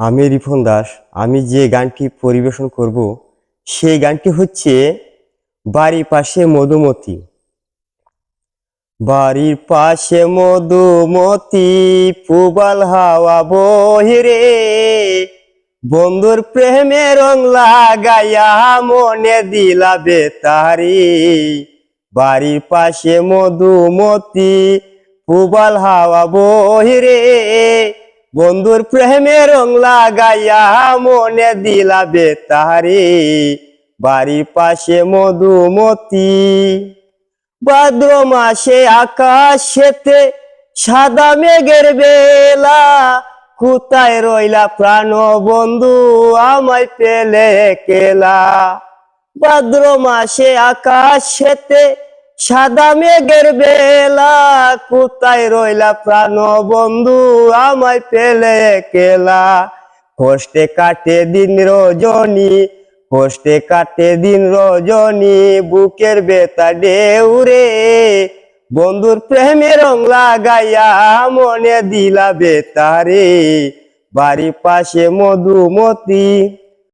আমি রিফন দাস, আমি যে গানটি পরিবেশন করব, সেই গানটি হচ্ছে বাড়ির পাশে মধুমতি। বাড়ির পাশে মধুমতি, পুবাল হাওয়া বহিরে বন্ধুর প্রেমে রং লাগাইয়া মনে দিলা বেতারি বাড়ির পাশে মধুমতি, পুবাল হাওয়া বহিরে বন্ধুর প্রেমে রং লাগাইয়া মনে দিলা বেতারি। বাড়ির পাশে মধুমতি। ভাদ্র মাসে আকাশেতে সাদা মেঘের বেলা কোথায় রইলা প্রাণ বন্ধু আমায় পেলে কেলা। ভাদ্র মাসে আকাশেতে সাদা মেঘের বেলা কোথায় রইলা প্রাণ বন্ধু? আমায় পেলে কেলা? কষ্টে কাটে দিন রজনী কষ্টে কাটে দিন রজনী, বুকের বেতা ডেউরে বন্ধুর প্রেমে রং লাগাইয়া মনে দিলা বেতারে বাড়ি পাশে মধুমতি